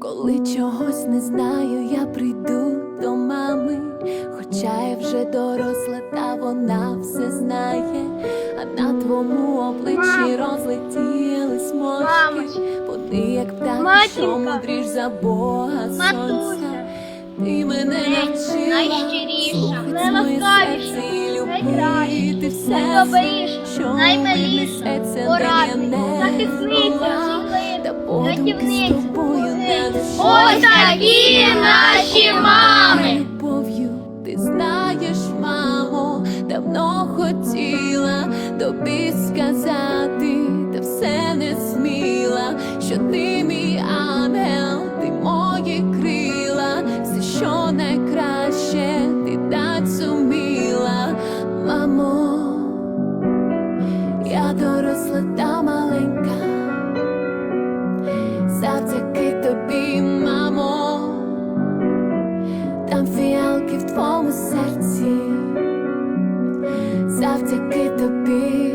Коли чогось не знаю, я прийду до мами, хоча я вже доросла, та вона все знає, а на твоєму обличчі розлетілись мошки. Мамочка. Поди, як птах, що мудріш за Бога сонця. Ти мене навчила слухать моє серце і любити все, що наймиліша, несеться, де я не була, та подумки з тобою Ось такі наші мами. Любов'ю, ти знаєш, мамо, давно хотіла тобі сказати, та все не сміла, що ти мій ангел, ти мої крила, все, що найкраще, ти дать зуміла, мамо, я доросла там фіалки в твоєму серці, завдяки тобі,